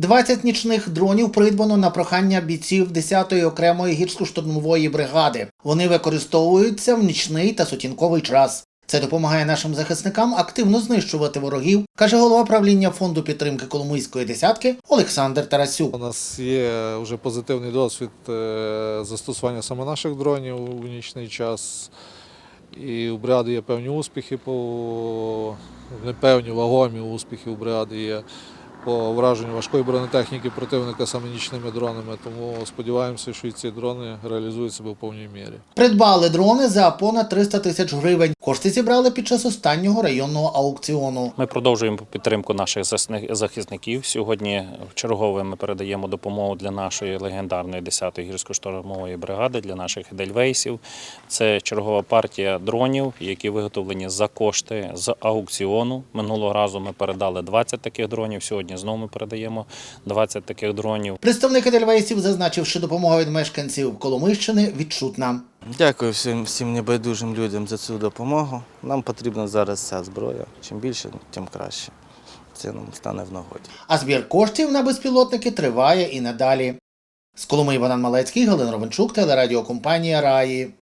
20 нічних дронів придбано на прохання бійців 10-ї окремої гірсько-штурмової бригади. Вони використовуються в нічний та сутінковий час. Це допомагає нашим захисникам активно знищувати ворогів, каже голова правління фонду підтримки Коломийської десятки Олександр Тарасюк. У нас є вже позитивний досвід е, застосування саме наших дронів у нічний час. І у бригади є певні успіхи, по непевні вагомі успіхи у бригади є по враженню важкої бронетехніки противника саме нічними дронами. Тому сподіваємося, що і ці дрони реалізують себе в повній мірі. Придбали дрони за понад 300 тисяч гривень. Кошти зібрали під час останнього районного аукціону. Ми продовжуємо підтримку наших захисників. Сьогодні чергове ми передаємо допомогу для нашої легендарної 10-ї гірсько-штурмової бригади, для наших едельвейсів. Це чергова партія дронів, які виготовлені за кошти з аукціону. Минулого разу ми передали 20 таких дронів. Сьогодні знову ми передаємо 20 таких дронів. Представник Едельвейсів зазначив, що допомога від мешканців Коломийщини відчутна. Дякую всім, всім небайдужим людям за цю допомогу. Нам потрібна зараз ця зброя. Чим більше, тим краще. Це нам стане в нагоді. А збір коштів на безпілотники триває і надалі. З Коломиї Богдан Малецький, Галина Ровенчук, телерадіокомпанія Раї.